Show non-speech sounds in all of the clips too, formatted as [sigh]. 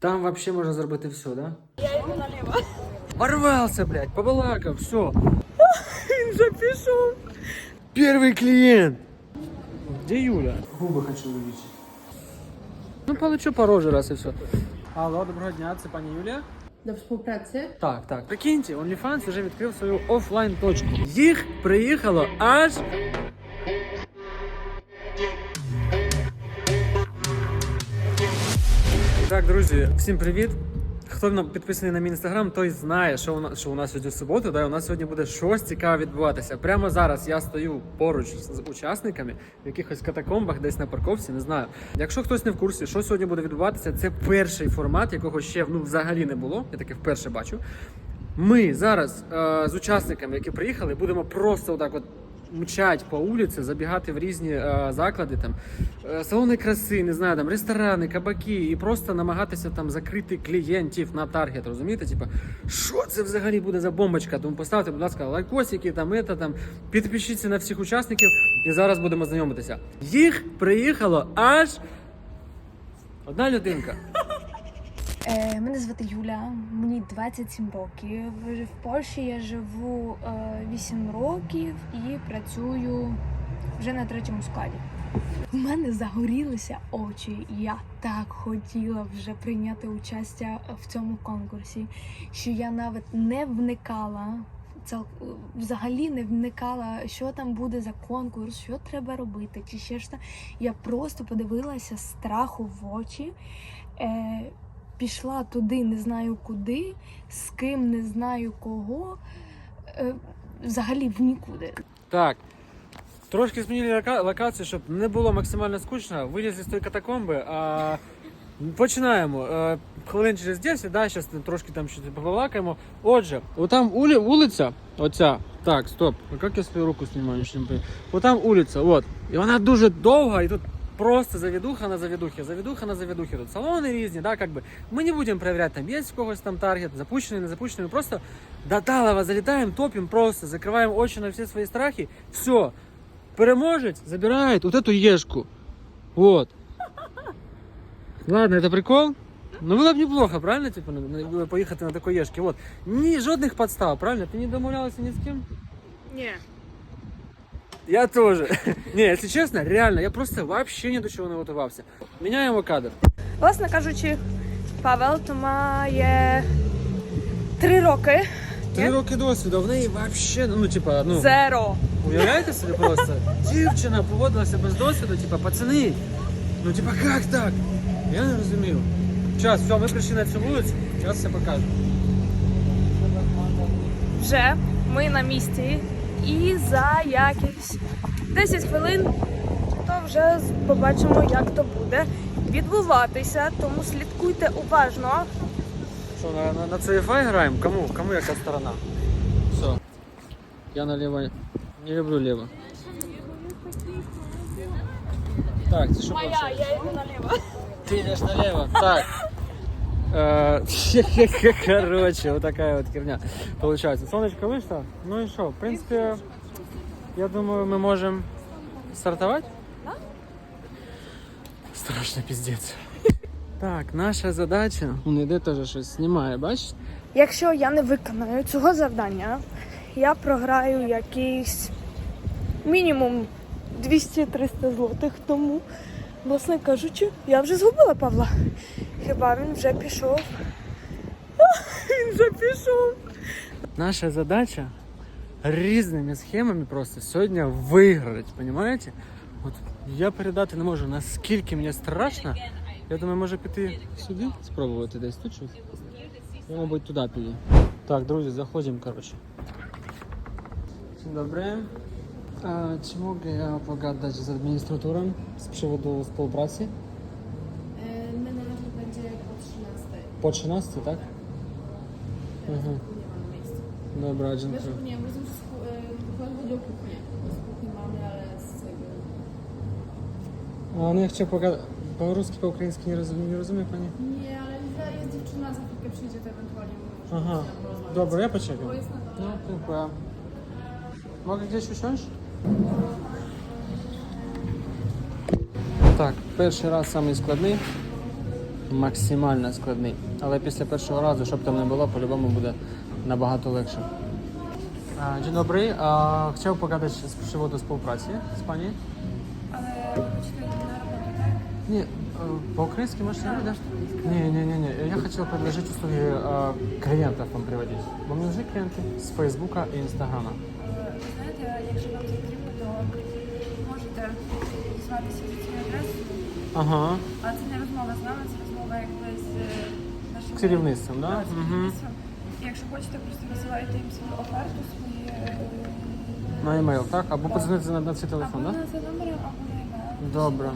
Там вообще можна зробити все, да? Я йду наліво. Порвався, блядь, побалакав, все. Він [laughs] вже пішов. Перший клієнт. Де Юля? Губи хочу увеличить. Ну, получу по рожі раз і все. Алло, доброго дня, це пані Юлія? До współpracy? Так, так. Прикиньте, OnlyFans вже відкрив свою офлайн точку. Їх приїхало аж. Так, друзі, всім привіт. Хто підписаний на мій інстаграм, той знає, що у нас, що у нас сьогодні субота, да, у нас сьогодні буде щось цікаве відбуватися. Прямо зараз я стою поруч з учасниками в якихось катакомбах, десь на парковці, не знаю. Якщо хтось не в курсі, що сьогодні буде відбуватися, це перший формат, якого ще ну, взагалі не було. Я таке вперше бачу. Ми зараз е, з учасниками, які приїхали, будемо просто отак от мчать по вулиці, забігати в різні е, заклади, там е, салони краси, не знаю, там ресторани, кабаки, і просто намагатися там закрити клієнтів на таргет. Розумієте? Типа, що це взагалі буде за бомбочка? Тому поставте, будь ласка, лайкосики, там ета, там підпишіться на всіх учасників, і зараз будемо знайомитися. Їх приїхало аж одна людинка. Е, мене звати Юля, мені 27 років. В Польщі я живу е, 8 років і працюю вже на третьому складі. У мене загорілися очі. Я так хотіла вже прийняти участь в цьому конкурсі, що я навіть не вникала. Взагалі не вникала, що там буде за конкурс, що треба робити, чи ще ж там. Я просто подивилася страху в очі. Е, пішла туди, не знаю куди, з ким не знаю кого. Е, взагалі в нікуди. Так. Трошки змінили лока- локацію, щоб не було максимально скучно. Вилізли з тої катакомби. А... Починаємо. Е, Хвилин через 10, да, зараз трошки там щось побалакаємо. Отже, отам улі, вулиця, оця. Так, стоп. А як я свою руку знімаю? Отам вулиця, от. І вона дуже довга, і тут просто завідуха на завідухі, завідуха на завідухі. Тут салони різні, да, как бы. Ми не будемо перевіряти, там є в когось там таргет, запущений, не запущений. Ми просто до Талова залітаємо, топимо просто, закриваємо очі на всі свої страхи. Все. Переможець забирає вот эту ешку. Вот. Ладно, это прикол. Ну было бы неплохо, правильно, типа, на- на- поїхати на такой ешке. Вот. Ні жодних подстав, правильно? Ти не домовлялася ні з ким? Ні. Я тоже. [laughs] Не, если честно, реально, я просто вообще ні до чого не готувався. Міняємо кадр. Власне кажучи, Павел то має три роки. Три роки досвіду, в неї вообще, ну, типа, ну, Зеро. уявляєте собі просто? Дівчина поводилася без досвіду, типа, пацани, ну, типа, як так? Я не розумів. Час, все, ми прийшли на цю вулицю, зараз все покажу. Вже ми на місці. І за якихось 10 хвилин то вже побачимо, як то буде відбуватися. Тому слідкуйте уважно. Що, на, на, на CFI граємо? Кому? Кому яка сторона? Все. Я наліво не люблю ліво. Так, це що Моя, я йду наліво. Ты идешь налево. Так. Э, [laughs] Короче, вот такая вот херня получается. Солнышко вышло. Ну и что, в принципе, я думаю, мы можем стартовать. Да? Страшно пиздец. Так, наша задача. Он іде теж щось знімає, бачиш? Якщо я не виконаю цього завдання, я програю якийсь мінімум 200-300 злотих. Тому, власне кажучи, я вже згубила Павла. Хіба він вже пішов? Він вже пішов. Наша задача різними схемами просто сьогодні виграти, понимаете? От я передати не можу, наскільки мені страшно. Я думаю, може піти сюди, спробувати десь тут щось. Я, мабуть, туди піду. Так, друзі, заходимо, коротше. Dobry. A, czy mogę pogadać z administratorem z przywodu współpracy? My na razie będzie po 13. Po 13, tak? Mhm. Nie ma na miejscu. Dobra, Wiesz, dziękuję. nie, rozumiem, że chodzi chodzi o kuchnię. Z kuchni mamy, ale z jakby... A no ja chciał pogadać. Po-ruski, po-ukraiński nie rozumie, nie rozumie pani? Nie, ale jest- jest dziewczyna, za chwilkę przyjdzie, to ewentualnie możemy Aha, z porozmawiać. dobra, ja poczekam. Bo jest na dole. No, dziękuję. Mogę gdzieś usiąść? Tak, перший раз самий складний. максимально складний. Але після першого разу, щоб там не було, по-любому буде набагато легше. А, Dzień dobry. A, chciał pogadać z przywodu współpracy z Pani? Але хочете на роботу, так? Nie, e, по-украински можете говорить, да? Не, не, не, не. Я хотел предложить услуги э, клиентов вам приводить. Вам нужны клиенты с Фейсбука и Инстаграма? Ага. Але це не розмова з нами, це розмова якби з нашим Керівництвом, да? Так, з Мгм. керівництвом. І якщо хочете, просто висилаєте їм свою оферту, свої е, На e-mail, так? Або подзвонити на, на цей телефон, або так? на за номером, або на емейл. Добре,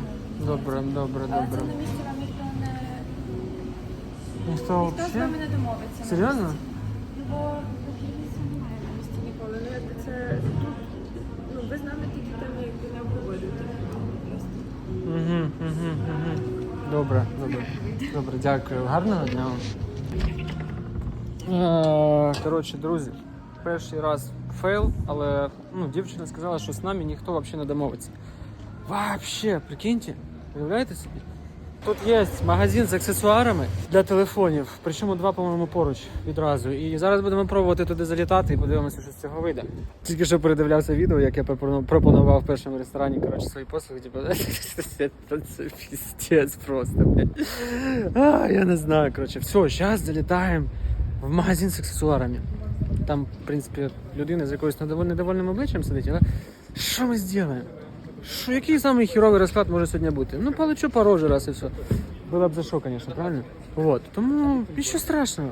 добре, добре, Але добре. це на місці вам ніхто не Ніхто ніхто з взагалі? вами не домовиться. на Серйозно? місці. Ну бо бо керівництва немає на місці ніколи. Ну якби це тут, ну ви з нами тільки там якби не обговорюєте. Просто. Добре, добре. Добре, дякую. Гарного дня. Е, Коротше, друзі, перший раз фейл, але ну, дівчина сказала, що з нами ніхто взагалі не домовиться. Вообще, прикиньте, уявляєте собі? Тут є магазин з аксесуарами для телефонів, причому два, по-моєму, поруч відразу. І зараз будемо пробувати туди залітати і подивимося, що з цього вийде. Тільки що передивлявся відео, як я пропонував в першому ресторані коротше, свої послуги. Типу, [laughs] це піздець просто. А, я не знаю. Коротше, все, зараз залітаємо в магазин з аксесуарами. Там, в принципі, людина з якоюсь недоволь- недовольним обличчям сидить, але що ми зробимо? Що, який самий хіровий розклад може сьогодні бути? Ну, получу по рожі раз і все. Було б за що, звісно, правильно? Вот. Тому нічого страшного.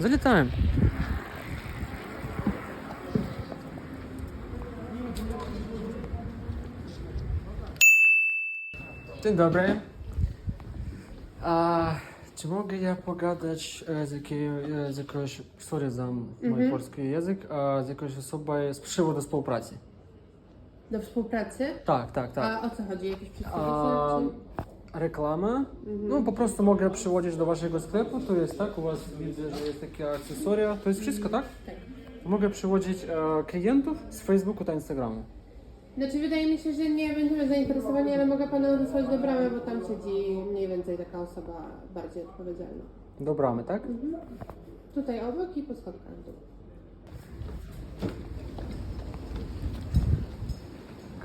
Залітаємо. Dzień dobry. A, czy mogę ja pogadać e, z, jakiej, e, z jakąś, sorry za mój polski język, a z jakąś osobą z przywodu współpracy? Do współpracy? Tak, tak, tak. A o co chodzi? Jakieś A, przedsięwzięcie? reklamy. No po prostu mogę przyłożyć do waszego sklepu. Tu jest tak, u was widzę, że jest takie akcesoria. To jest wszystko, tak? Tak. Mogę przyłożyć e, klientów z Facebooku do Instagramu. Znaczy wydaje mi się, że nie będziemy zainteresowani, ale mogę Pana wysłać do bramy, bo tam siedzi mniej więcej taka osoba bardziej odpowiedzialna. Do bramy, tak? Tutaj obok i po schodkach w dół.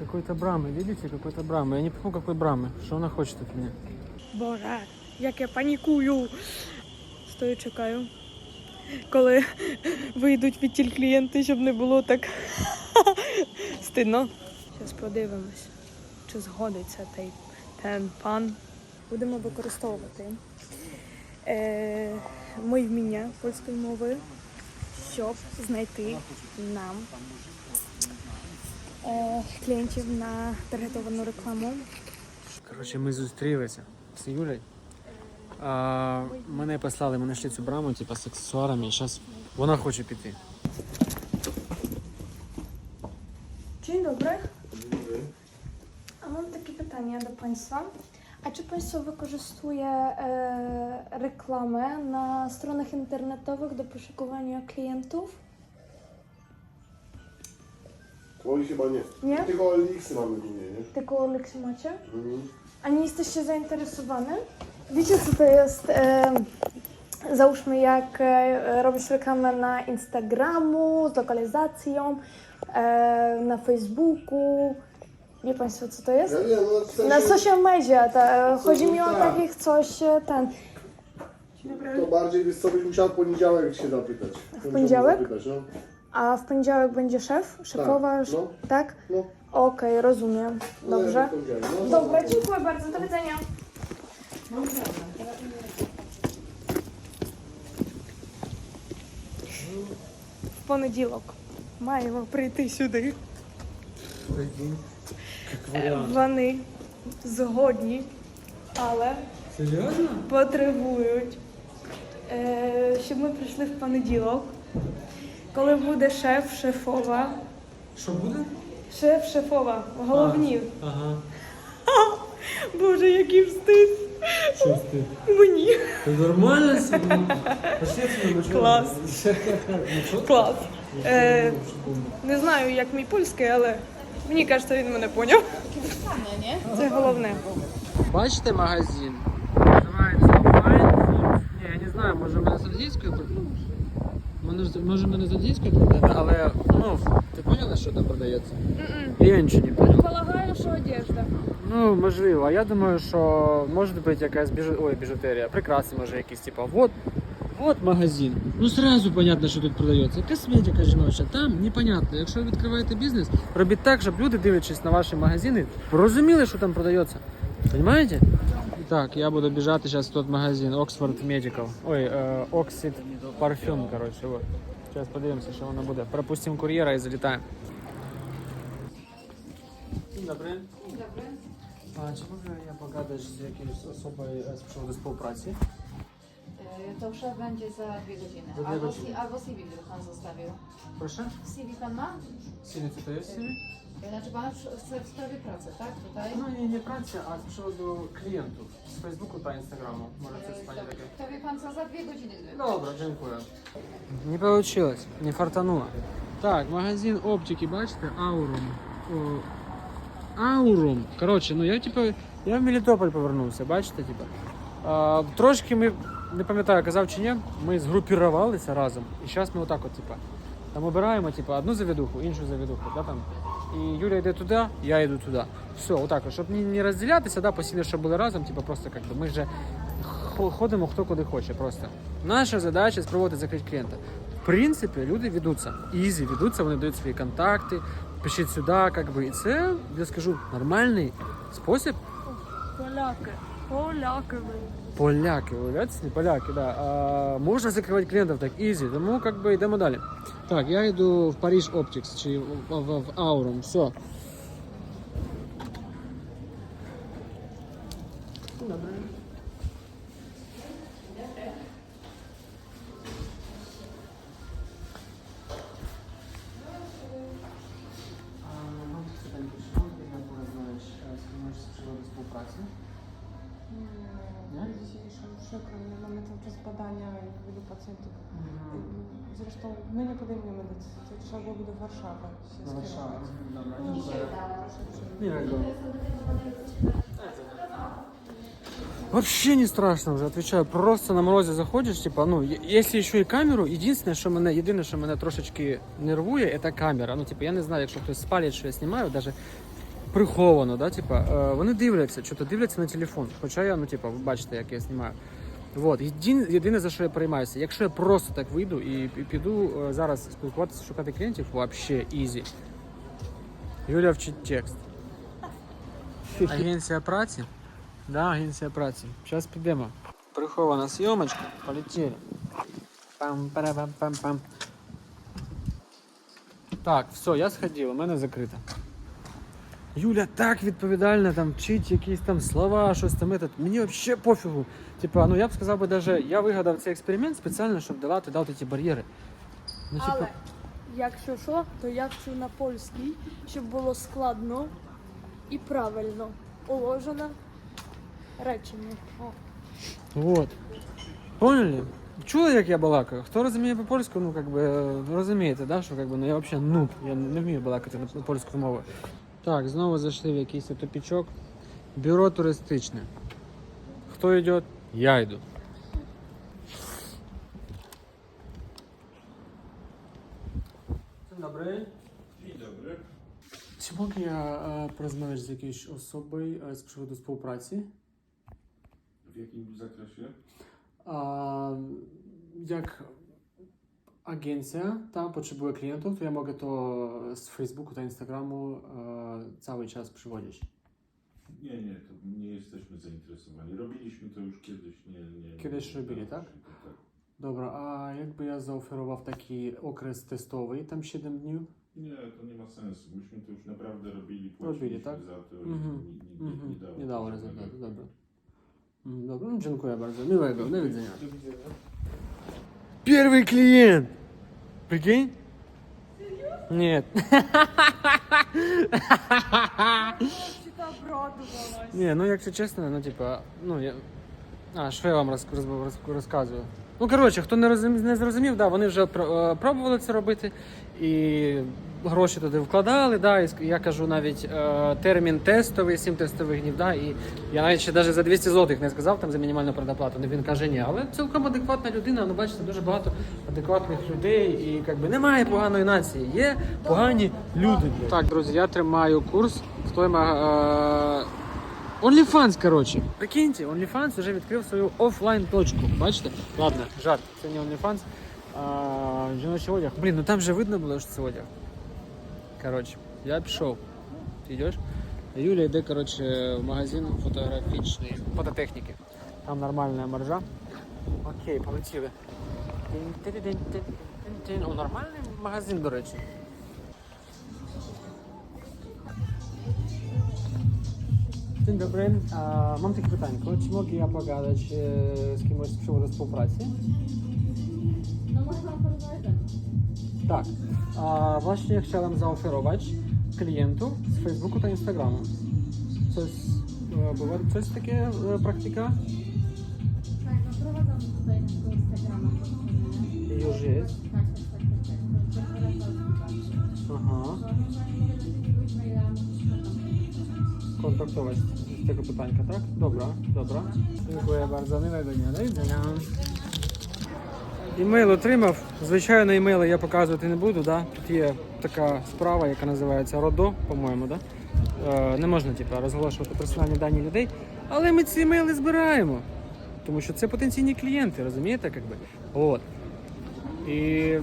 Какой-то брамы, видите, какой-то брамы. Я не помню, какой брамы. Что она хочет от меня? Боже, як я панікую. Стою, чекаю. Коли вийдуть відтіль клієнти, щоб не було так [laughs] стидно. Зараз подивимось, чи згодиться той ten пан. Будемо використовувати е, мої вміння польської мови, щоб знайти нам е, клієнтів на таргетовану рекламу. Коротше, ми зустрілися з Юлею. А, мене послали, ми знайшли цю браму, типу, з аксесуарами, і зараз вона хоче піти. Dzień dobry. A mam takie pytanie do Państwa. A czy Państwo wykorzystuje e, reklamę na stronach internetowych do poszukiwania klientów? Oj, chyba nie. Nie? Tylko Elixy mamy głównie, nie? Tylko Oleksy macie? Mhm. A nie jesteście zainteresowani? Wiecie co to jest? E, załóżmy jak e, robisz reklamę na Instagramu z lokalizacją, e, na Facebooku. Wie Państwo co to jest? Ja nie, no w sensie, Na social media, ta, chodzi mi o tak. takich coś, e, ten. to bardziej wiesz co byś musiał w poniedziałek się zapytać. W poniedziałek? Zapytać, no. A w poniedziałek będzie szef? Szefowa? Tak, no. tak? No. Okej, rozumiem. Dobrze. Dobra, dziękuję bardzo, do widzenia. В понеділок маємо прийти сюди. Прикинь. Вони згодні, але Серйозно? потребують, е, щоб ми прийшли в понеділок. Коли буде шеф, шефова, Що буде? шеф, шефова, головні. Ага. [laughs] Боже, який встид Що ти? мені. Ти нормально сюди, [laughs] Клас. Ну, Клас. Е, не знаю, як мій польський, але мені кажеться, він мене поняв. Це головне. Бачите магазин? ардійською продаєте? Може, може мене з ардійською продаєте, але ну, ти поняла, що там продається? Я нічого не понял. Полагаю, що одежда. Ну, можливо. Я думаю, що може бути якась біжу... Ой, біжутерія, прикраси, може якісь, типа, вот, вот магазин. Ну сразу понятно, що тут продається. Косметика жіноча, там непонятно. Якщо ви відкриваєте бізнес, робіть так, щоб люди, дивлячись на ваші магазини, розуміли, що там продається. Понимаете? Так, я буду бежать сейчас в тот магазин Oxford Medical. Ой, э, Oxid Parfum, короче, вот. Сейчас подивимося, що воно буде. Пропустимо кур'єра і залітаємо. Добре. А чи mogę ja pogadać z jakąś osobą z przewodu współpracy? E, To już będzie za dwie godziny. Za dwie albo, godziny. C- albo CV by pan zostawił. Proszę? CV pan ma? Sili, co to jest CV? Znaczy pan w sprawie pracy, tak? Tutaj? No nie, nie pracy, a z przewodu klientów. Z Facebooku do Instagramu. Może coś pani takie... to wie pan co, za dwie godziny. Добре, дякую. Не получилось, не фартануло. Так, магазин оптики, бачите, Аурум. О, Аурум. Коротше, ну я типу, я в Мелітополь повернувся, бачите, типу. А, трошки ми, не пам'ятаю, казав чи ні, ми згрупірувалися разом. І зараз ми отак от, типу, там обираємо типу, одну завідуху, іншу завідуху, да, там. І Юля йде туди, я йду туди. Все, отак, от, щоб не, розділятися, да, постійно, щоб були разом, типу, просто як би, ми вже хо- ходимо хто куди хоче просто. Наша задача спробувати закрити клієнта. В принципі, люди ведуться, ізі ведуться, вони дають свої контакти, пишіть сюди, як би. І це, я скажу, нормальний спосіб. Поляки. Поляки. Поляки, уявляєте, не поляки, да. А, можна закривати клієнтів так ізі, тому як би йдемо далі. Так, я йду в Париж Оптикс чи в, в, в Аурум, все. Добре. Do Warszawy się Do Warszawy. skierować. Dobra, No, dziękuję. proszę uprzejmie. Miłego. Вообще не страшно вже, отвечаю. Просто на морозі заходиш, типа, ну, якщо ще і камеру, єдине, що мене, єдине, що мене трошечки нервує, це камера. Ну, типу, я не знаю, якщо хтось спалить, що я знімаю, навіть приховано, да, типа, вони дивляться, що то дивляться на телефон. Хоча я, ну, типа, ви бачите, як я знімаю. Вот. Єдине, за що я переймаюся, якщо я просто так вийду і, піду е, зараз спілкуватися, шукати клієнтів, вообще ізі. Юля вчить текст. Агенція праці? Да, агенція праці. Зараз підемо. Прихована зйомочка, полетіли. пам парам пам пам Так, все, я сходив, у мене закрито. Юля так відповідально там вчить якісь там слова, щось там. Этот. Мені взагалі пофігу. Типа, ну я б сказав би даже, я вигадав цей експеримент спеціально, щоб давати дати ті бар'єри. Ну, типа, Але якщо що, то я вчу на польській, щоб було складно і правильно уложено речення. О. Вот. Поняли? Чули, як я балакаю? Хто розуміє по-польську, ну как би розумієте, да, що как би, ну я взагалі нуб, я не вмію балакати на польську мову. Так, знову зайшли в якийсь тупічок. Бюро туристичне. Хто йде? Я йду. Dzień dobry. Dzień dobry. Czy mogę ja e, porozmawiać z jakąś osobą e, z przywodu współpracy? W jakim zakresie? A, jak agencja ta potrzebuje klientów, to ja mogę to z Facebooku do Instagramu e, cały czas przywodzić. Nie, nie, to nie jesteśmy zainteresowani. Robiliśmy to już kiedyś, nie... nie Kiedyś nie robili, tak? się to, tak? Dobra, a jakby ja zaoferował taki okres testowy, tam 7 dni? Nie, to nie ma sensu. Myśmy to już naprawdę robili, Robili, płaciliśmy tak? za to i Mhm, nie, nie, Mhm. nie dało, Nie dało rezultatu, dobra. Mm, Dobra, no, dziękuję bardzo. Miłego, do widzenia. Do widzenia. Первый клиент! Прикинь? Нет. Не, ну якщо чесно, ну типа, ну я. А, що я вам роз, роз, роз- розказую? Ну, коротше, хто не, розум, не зрозумів, да, вони вже е, пробували це робити і гроші туди вкладали. Да, і я кажу навіть е, термін тестовий, 7 тестових днів. Да, і я навіть ще навіть за 200 злотих не сказав там за мінімальну предоплату. Він каже, ні, але цілком адекватна людина. Ну, бачите, дуже багато адекватних людей, і якби немає поганої нації, є погані люди. Так, друзі, я тримаю курс в той мага. е, OnlyFans, коротше. Прикиньте, OnlyFans вже відкрив свою офлайн точку. Бачите? Ладно, жарт, це не OnlyFans. А, жіночий одяг. Блін, ну там же видно було, що це одяг. Коротше, я пішов. Ти йдеш? Юля йде, коротше, в магазин фотографічний, фототехніки. Там нормальна маржа. Окей, полетіли. О, нормальний магазин, до речі. Dzień dobry. A, mam takie pytanko. Czy mogę ja pogadać e, z kimś z? No można porozmawiać. Tak. A właśnie chciałem zaoferować klientów z Facebooku do Instagramu. Coś, e, była coś takie e, praktyka? Tak, no prowadzam tutaj naszego Instagrama. I już jest. Tak, tak, tak, tak. tak. Aha. To ewentualnie mogę dać jakiegoś maila, musisz tam. Kontaktować z tego pytanka, tak? Dobra, dobra. Dziękuję bardzo. Miłego dnia. Do widzenia. Імейл отримав. Звичайно, імейли я показувати не буду. Да? Тут є така справа, яка називається РОДО, по-моєму. Да? Е, не можна типу, розголошувати персональні дані людей. Але ми ці імейли збираємо. Тому що це потенційні клієнти, розумієте? Как би? От. І.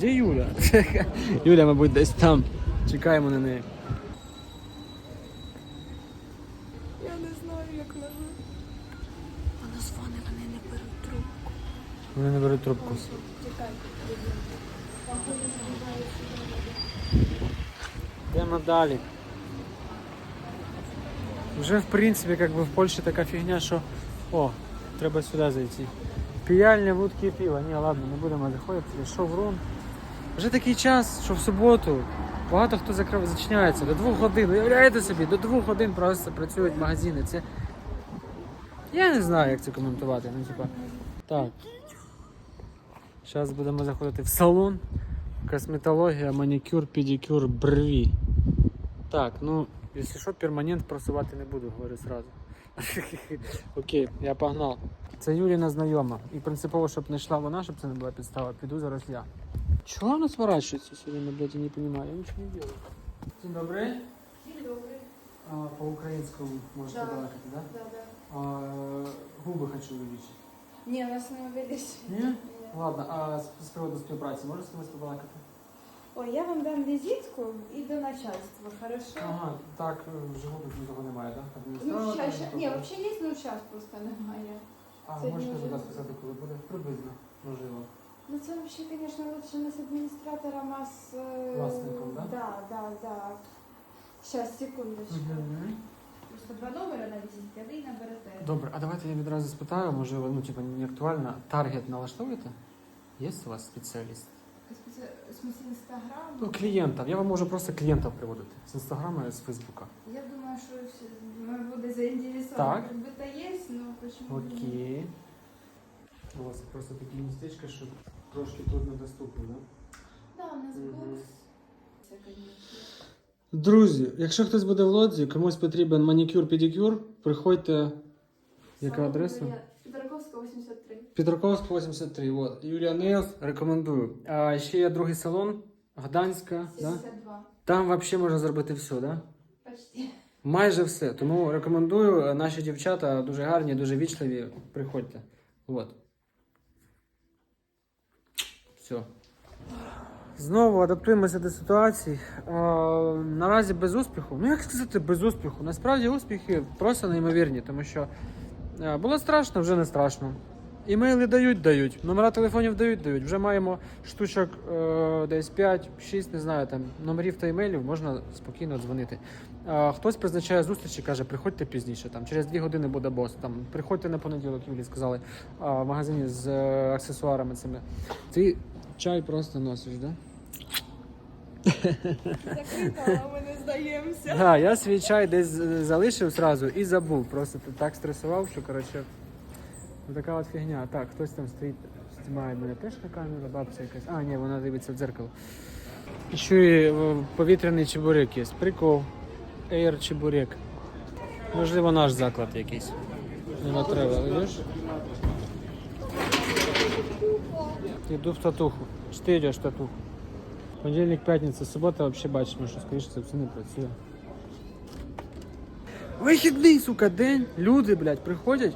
Де Юля? [laughs] Юля, мабуть, десь там. Чекаємо на неї. Я не знаю, як нажити. Вона дзвонить, вони не беруть трубку. Вони не беруть трубку. Йдемо далі. Вже в принципі, як би в Польщі така фігня, що о, треба сюди зайти. Піяльня, вудки і пиво. Ні, ладно, не будемо заходити. Шоврон. Вже такий час, що в суботу багато хто закрив, зачиняється до двох годин. Уявляєте собі, до двох годин просто працюють магазини. Це. Я не знаю, як це коментувати. Ну, типа. Так. Зараз будемо заходити в салон. Косметологія, манікюр, педикюр, брові. Так, ну, якщо що, перманент просувати не буду, говорю сразу. [laughs] Окей, я погнав. Це Юліна знайома. І принципово, щоб не йшла вона, щоб це не була підстава, піду зараз я. Чого вона сворачується сьогодні, блядь, я не розумію, я нічого не делаю. День добрий. День добрий. А, по-українському можете Да. балакати, да? Да, да. А, губи хочу увеличити. Ні, нас не увеличить. Ні? Ладно, а з, з приводу співпраці можеш з кимось побалакати? Ой, я вам дам візитку і до начальства, хорошо? Ага, так, в Жигулях нікого немає, так? Ну, Адміністратора щас, щас. нікого? Ні, взагалі є, ну зараз просто немає. А сьогодні можете, вже будь ласка, сказати, коли буде? Приблизно, можливо. Ну це взагалі, звісно, лучше не з адміністратором, а з... е, Власником, да? Да, да, да. Зараз, секундочку Просто два номери на візитці, а ви і наберете. Добре, а давайте я відразу спитаю, можливо, ну, типу, не актуально. Таргет налаштовуєте? Є у вас спеціаліст? В смысле інстаграм? Ну, клієнтів. Я вам можу просто клієнтів приводити. З інстаграма і з Фейсбука. Я думаю, що всі- ми буде заінтересовано. Так. Как бы то є, но почему бы нет? Окей. У вас просто такі містечка, що трошки трудно доступні, да? Да, у нас Мгм. бокс. Це, конечно. Друзі, якщо хтось буде в лодзі, комусь потрібен манікюр, педикюр, приходьте. Яка адреса? Юрія Петраковська, 83. Петраковська 83. От. Юлія Неос, рекомендую. А ще є другий салон, Гданська. Да? 72. Там взагалі можна зробити все, да? Почти. Майже все. Тому рекомендую. Наші дівчата дуже гарні, дуже вічливі. Приходьте. От. Все. Знову адаптуємося до ситуації. Е, наразі без успіху. Ну як сказати без успіху? Насправді успіхи просто неймовірні, тому що е, було страшно, вже не страшно. Імейли дають, дають. Номера телефонів дають, дають. Вже маємо штучок е, десь 5-6, не знаю, там номерів та імейлів, можна спокійно дзвонити. Е, хтось призначає зустрічі, каже, приходьте пізніше. Там через 2 години буде бос. Там приходьте на понеділок, Юлі сказали, е, в магазині з е, аксесуарами цими. Ти чай просто носиш, да? Не здаємося. Да, я свій чай десь е, залишив зразу і забув. Просто так стресував, що коротше. Ну така от фігня. Так, хтось там стоїть, знімає мене теж на камеру, бабця якась. А, ні, вона дивиться в дзеркало. І ще повітряний чебурек є. Прикол. Air чебурек. Можливо, наш заклад якийсь. Не треба, йдеш? Йду в татуху. Чи татуху? Понедільник, п'ятниця, субота взагалі бачимо, що скоріше це все не працює. Вихідний, сука, день. Люди, блядь, приходять.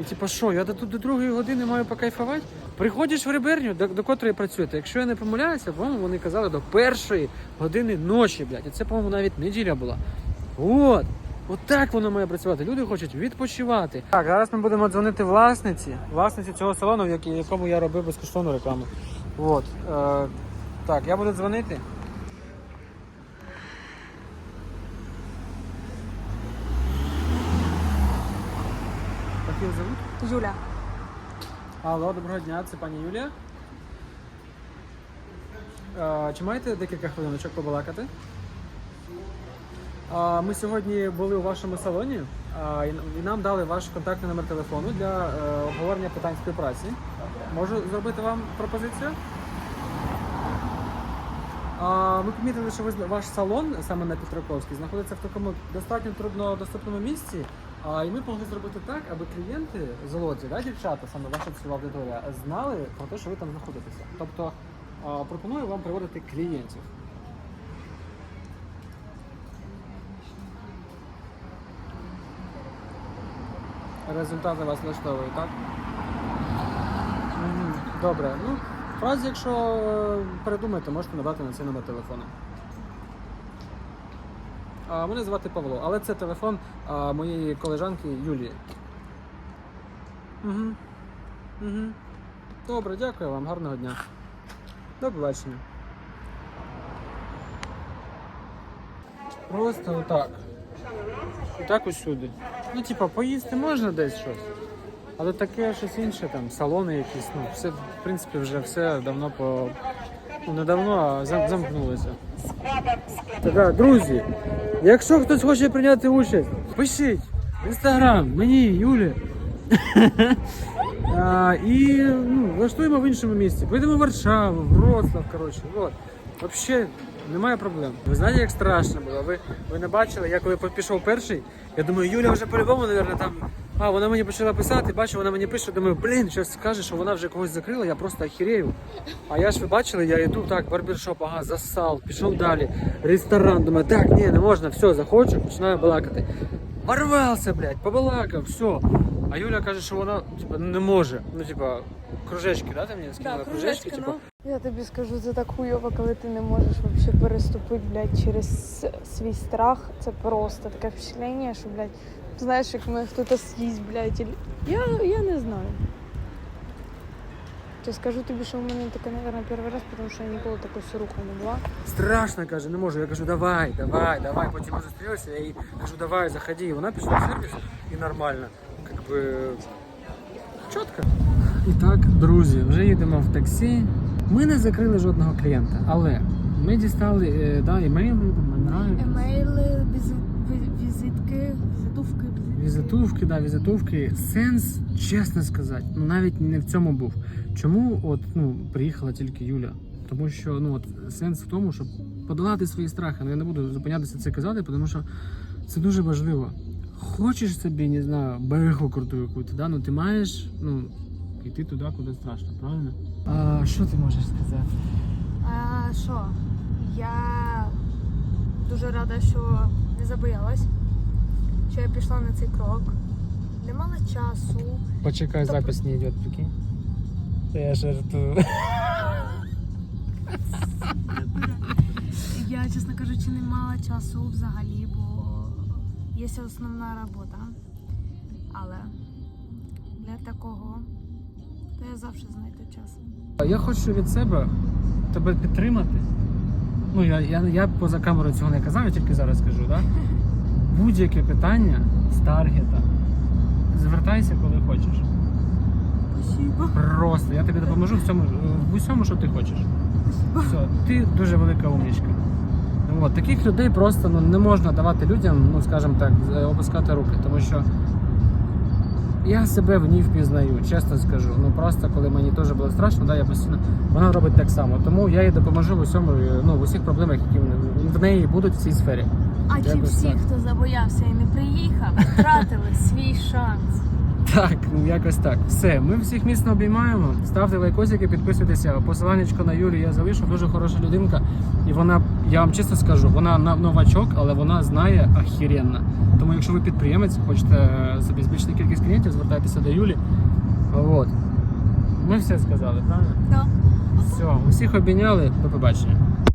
І типа, що, я до до другої години маю покайфувати? Приходиш в реберню, до, до котрої працюєте. Якщо я не помиляюся, по-моєму, вони казали до першої години ночі, блядь. І це, по-моєму, навіть неділя була. От. От так воно має працювати. Люди хочуть відпочивати. Так, зараз ми будемо дзвонити власниці, власниці цього салону, в якому я робив безкоштовну рекламу. От. Е, так, я буду дзвонити. Як її зовут? Юля. Алло, доброго дня, це пані Юлія. Е, Чи маєте декілька хвилиночок побалакати? А, Ми сьогодні були у вашому салоні і і нам дали ваш контактний номер телефону для е, обговорення питань співпраці. Можу зробити вам пропозицію? Ми помітили, що ваш салон саме на Петраковській знаходиться в такому достатньо труднодоступному місці. А, і ми могли зробити так, аби клієнти золоті, да, дівчата, саме ваша цільова аудиторія, знали про те, що ви там знаходитеся. Тобто пропоную вам приводити клієнтів. Результати вас влаштовують, так? Добре. Ну, в якщо е, передумаєте, можете надати на цей номер телефону. Мене звати Павло, але це телефон моєї колежанки Юлії. Угу. Угу. Добре, дякую вам, гарного дня. До побачення. Просто отак. Отак усюди. Ну, типа, поїсти можна десь щось. Але таке щось інше, там, салони якісь, ну, все, в принципі, вже все давно по. Ну, не давно, а зам- замкнулося. Так, друзі, якщо хтось хоче прийняти участь, пишіть в інстаграм, мені, Юлі. [laughs] А, і ну, влаштуємо в іншому місці. Поїдемо в Варшаву, в Вроцлав, коротше. От. Взагалі немає проблем. Ви знаєте, як страшно було? Ви, ви не бачили, я коли пішов перший, я думаю, Юля вже по-любому, мабуть, там. А, вона мені почала писати, бачу, вона мені пише, думаю, блін, зараз скаже, що вона вже когось закрила, я просто охерею. А я ж ви бачили, я йду так, барбершоп, ага, засал, пішов далі, ресторан, думаю, так, ні, не можна, все, заходжу, починаю балакати. Ворвався, блядь, побалакав, все. А Юля каже, що вона типа, не може. Ну, типа, кружечки, да, ти мені скинула? Кружечки, типа. ну. Я тобі скажу, це так хуйово, коли ти не можеш вообще переступити, блядь, через свій страх. Це просто таке впечатлення, що, блядь, знаєш, як мене хтось з'їсть, блядь, і... я, я не знаю. То скажу тобі, що в мене таке, наверное, перший раз, тому що я ніколи такою сирухою не була. Страшно, каже, не можу. Я кажу, давай, давай, давай. Потім ми зустрілися, я їй кажу, давай, заходи. І вона пішла в сервіс і нормально. Как би чітко. І так, друзі, вже їдемо в таксі. Ми не закрили жодного клієнта, але ми дістали е, да, імейли, нравиться. Емейли, візитовки, да, візитовки. Сенс, чесно сказати, ну навіть не в цьому був. Чому от ну приїхала тільки Юля? Тому що ну от сенс в тому, щоб подолати свої страхи. Ну я не буду зупинятися це казати, тому що це дуже важливо. Хочеш собі, не знаю, беху круту якусь, да? ну ти маєш ну, йти туди, куди страшно, правильно? А що ти можеш сказати? А що? Я дуже рада, що не забоялась, що я пішла на цей крок. Не мала часу. Почекай, Та запись не йде, прикинь. Я жартую. [laughs] Я, чесно кажучи, не мала часу взагалі, бо є основна робота. Але для такого то я завжди знайду час. Я хочу від себе тебе підтримати. Ну, я, я, я поза камерою цього не казав, я тільки зараз скажу, да? Будь-яке питання з таргета. Звертайся, коли хочеш. Спасибо. Просто я тобі допоможу в цьому в усьому, що ти хочеш. Все, ти дуже велика умнічка. От, таких людей просто ну, не можна давати людям, ну скажімо так, опускати руки, тому що я себе в ній впізнаю, чесно скажу. Ну просто коли мені теж було страшно, да, я постійно вона робить так само. Тому я їй допоможу в усьому, е, ну в усіх проблемах, які в- в неї будуть в цій сфері. А чи Якось всі, так. хто забоявся і не приїхав, втратили свій шанс? Так, ну якось так. Все, ми всіх міцно обіймаємо. Ставте лайкосики, підписуйтеся. Посиланнячко на Юлю я залишу. Дуже хороша людинка. І вона, я вам чесно скажу, вона на- новачок, але вона знає ахіренно. Тому якщо ви підприємець, хочете е, собі збільшити кількість клієнтів, звертайтеся до Юлі. От. Ми все сказали, правильно? Так. Все, усіх обійняли. До побачення.